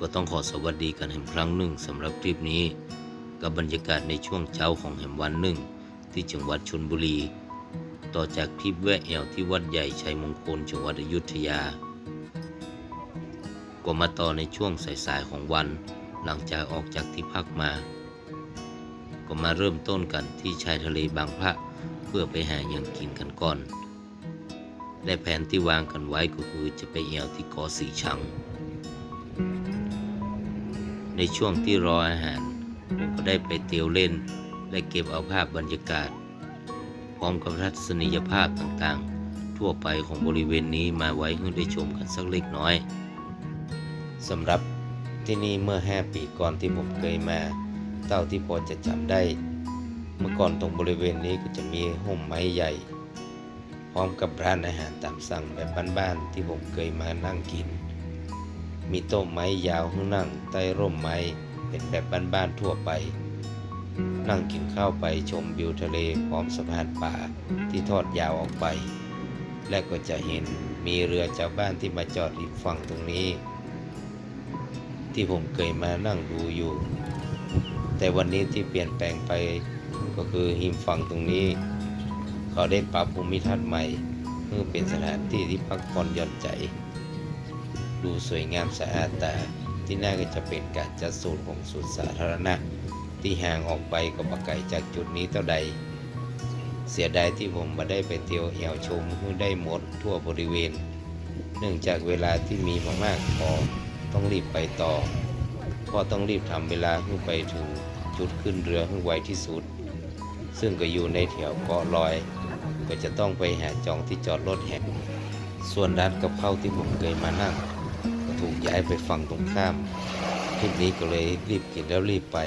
ก็ต้องขอสวัสดีกันแห่งครั้งหนึ่งสำหรับคลิปนี้ กับบรรยากาศในช่วงเช้าของแห่งวันหนึ่ง ที่จังหวัดชนบุรี ต่อจากคลิปแวะแอวที่วัดใหญ่ชัยมงคลจังหวัดอยุธยา ก็มาต่อในช่วงสายๆของวัน หลังจากออกจากที่พักมา ก็มาเริ่มต้นกันที่ชายทะเลบางพระเพื่อไปหาอย่างกินกันก่อนและแผนที่วางกันไว้ก็คือจะไปแอวที่เกาะสีชัง ในช่วงที่รออาหาร ผมก็ได้ไปเตียวเล่น และเก็บเอาภาพบรรยากาศ พร้อมกับทัศนียภาพต่างๆ ทั่วไปของบริเวณนี้มาไว้ให้ได้ชมกันสักเล็กน้อยสำหรับที่นี่เมื่อ 5 ปีก่อนที่ผมเคยมาเต้าที่พอจะจำได้ เมื่อก่อนตรงบริเวณนี้ก็จะมีห่มไม้ใหญ่ พร้อมกับร้านอาหารตามสั่งแบบบ้านๆที่ผมเคยมานั่งกิน มีโต๊ะไม้ยาวให้นั่งใต้ร่มไม้เป็นแบบบ้านๆทั่วไป นั่งกินข้าวไปชมวิวทะเลพร้อมสะพานป่าที่ทอดยาวออกไป และก็จะเห็นมีเรือชาวบ้านที่มาจอดริมฝั่งตรงนี้ ที่ผมเคยมานั่งดูอยู่ แต่วันนี้ที่เปลี่ยนแปลงไปก็คือหิมฝั่งตรงนี้ เขาได้ปรับภูมิทัศน์ใหม่เพื่อเป็นสถานที่ที่พักผ่อนหย่อนใจ ดูสวยงามสะอาดตาที่น่าก็จะเป็นการจัดสูตรของสุดสาธารณะ ที่ห่างออกไปก็บ่ไกลจากจุดนี้เท่าใด เสียดายที่ผมมาได้ไปเที่ยวแอวชมเพื่อได้หมดทั่วบริเวณ เนื่องจากเวลาที่มีมากๆพอต้องรีบไปต่อเพราะต้องรีบทำเวลาเพื่อไปถึงจุดขึ้นเรือให้ไวที่สุด ซึ่งก็อยู่ในแถวเกาะลอย ก็จะต้องไปหาจองที่จอดรถแห่งส่วนร้านกับข้าวที่ผมเคยมานั่ง ถูกย้ายไปฝั่งตรงข้ามคลิปนี้ก็เลยรีบกินแล้วรีบไป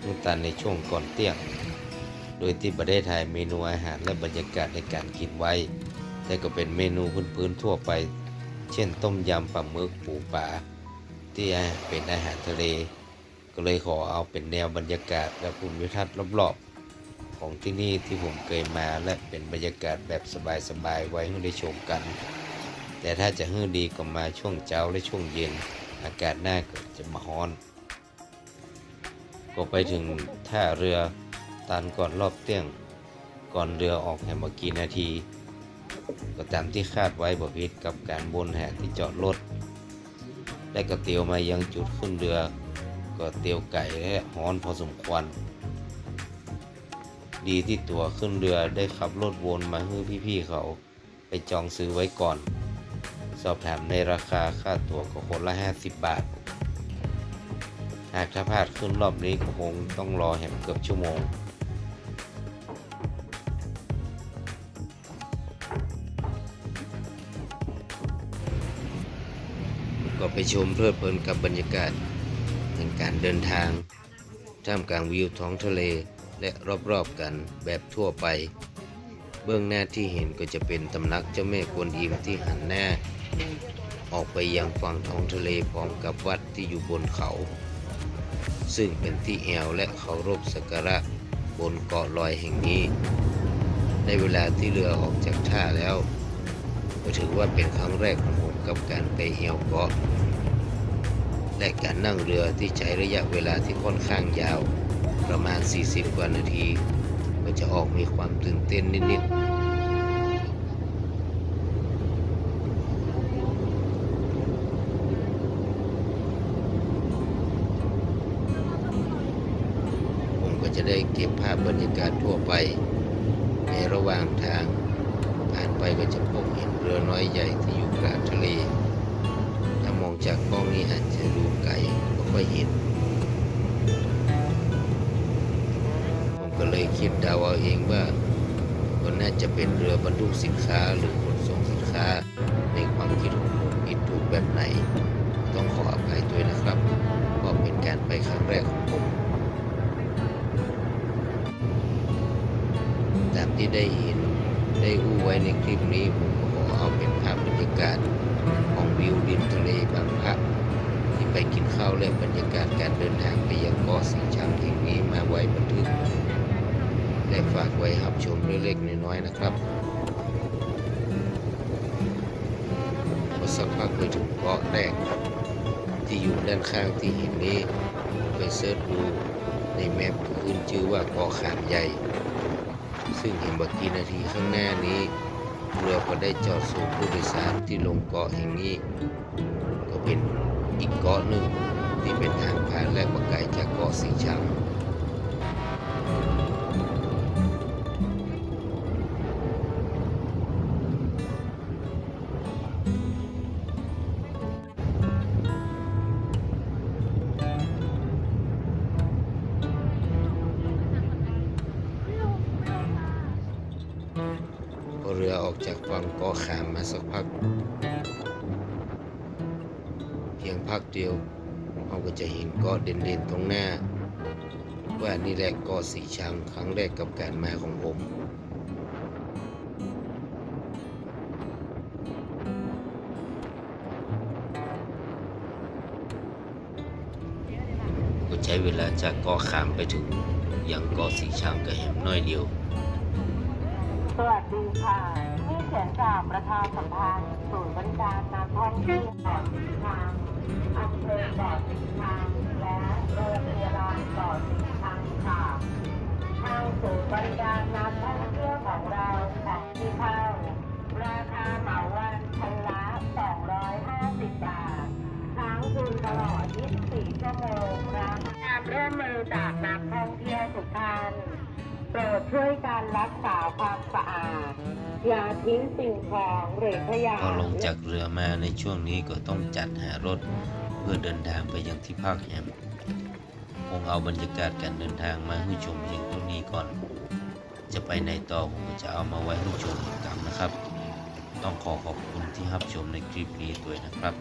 เมื่อตันในช่วงก่อนเที่ยง โดยที่ประได้ถ่ายเมนูอาหารและบรรยากาศในการกินไว้ แต่ก็เป็นเมนูพื้นๆทั่วไป เช่นต้มยำปลาหมึกปูปลาที่เป็นอาหารทะเล ก็เลยขอเอาเป็นแนวบรรยากาศและภูมิทัศน์รอบๆ ของที่นี่ที่ผมเคยมาและเป็นบรรยากาศแบบสบายๆไว้ให้ได้ชมกัน แต่ถ้าจะให้ดีก็มาช่วงเช้าและช่วงเย็น อากาศหน้าก็จะมาฮ้อน ก็ไปถึงท่าเรือตันก่อนรอบเที่ยง ก่อนเรือออกแห่มากี่นาที ก็ตามที่คาดไว้บ่ผิดกับการบนแห่ที่จอดรถและก็เตียวมายังจุดขึ้นเรือ ก็เตียวไก่และฮ้อนพอสมควร ดีที่ตัวขึ้นเรือได้ขับรถวนมาให้พี่ๆเขา ไปจองซื้อไว้ก่อน สอบถามในราคาค่าตั๋วก็คนละ 50 บาท หากถ้าพลาดขึ้นรอบนี้ก็คงต้องรอแหมเกือบชั่วโมง ก็ไปชมเพลิดเพลินกับบรรยากาศแห่งการเดินทาง ท่ามกลางวิวท้องทะเลและรอบๆกันแบบทั่วไป เบื้องหน้าที่เห็นก็จะเป็นตำหนักเจ้าแม่กวนอิมที่หันหน้า ออกไปยังฝั่งท้องทะเลพร้อมกับวัดที่อยู่บนเขา ซึ่งเป็นที่แอวและเคารพสักการะบนเกาะลอยแห่งนี้ ในเวลาที่เรือออกจากท่าแล้ว ก็ถือว่าเป็นครั้งแรกของผมกับการไปแอวเกาะ และการนั่งเรือที่ใช้ระยะเวลาที่ค่อนข้างยาว ประมาณ 40 กว่านาที ก็จะออกมีความตื่นเต้นนิด ๆ ผมก็ จะได้เก็บภาพบรรยากาศทั่วไป ในระหว่างทางผ่านไปก็จะพบเห็นเรือน้อยใหญ่ที่อยู่กลางทะเล ถ้ามองจากกล้องนี้อาจจะดูไกลก็ค่อยเห็น ผมก็เลยคิดเดาเอาเองว่าก็น่าจะเป็นเรือบรรทุกสินค้าหรือขนส่งสินค้า ในความคิดของผมผิดถูกแบบไหน ต้องขออภัยด้วยนะครับ เพราะเป็นการไปครั้งแรกของผม ที่ได้เห็นได้อู้ไว้ในคลิปนี้ผมก็ขอเอาเป็นภาพบรรยากาศของวิวริมทะเลบางพระที่ไปกินข้าวและบรรยากาศการเดินทางไปยังเกาะสีชังแห่งนี้มาไว้บันทึกและฝากไว้รับชมเล็กๆน้อยๆนะครับพอสักพักไปถึงเกาะแรกที่อยู่ด้านข้างที่เห็นนี้ไปเสิร์ชดูในแมปขึ้นชื่อว่าเกาะขามใหญ่ ซึ่งเห็นบักกี่นาทีข้างหน้านี้เรือก็ได้จอดส่งผู้โดยสารที่ลงเกาะแห่งนี้ ก็เป็นอีกเกาะหนึ่งที่เป็นทางผ่านและประกายจากเกาะสีชัง จากฝั่งเกาะขามมาสักพัก เพียงพักเดียวเราก็จะเห็นเกาะเด่นๆตรงหน้า ว่านี่แหละเกาะสีชังครั้งแรกกับการมาของผมก็ใช้เวลาจากเกาะขามไปถึงยังเกาะสีชังก็แหมน้อยเดียว สวัสดีค่ะ เสียงจากประชาสัมพันธ์ศูนย์บริการนักท่องเที่ยวเกาะสีชังอำเภอเกาะสีชังและโรงพยาบาลเกาะสีชังค่ะทางศูนย์บริการนักท่องเที่ยวของเราของที่เข้าราคาเหมาวันคนละ250 บาททั้งคืนตลอด 24 ชั่วโมงรับการร่วมมือจากนักท่องเที่ยวทุกท่านโปรดช่วยการรักษาความสะอาด อย่าทิ้งสิ่งของหรือขยะพอลงจากเรือมาในช่วงนี้ก็ต้องจัดหารถเพื่อเดินทางไปยังที่พักแอมคงเอาบรรยากาศการเดินทางมาให้ชมเพียงเท่านี้ก่อน จะไปในต่อผมก็จะเอามาไว้ให้ชมกันนะครับ ต้องขอขอบคุณที่รับชมในคลิปนี้ด้วยนะครับ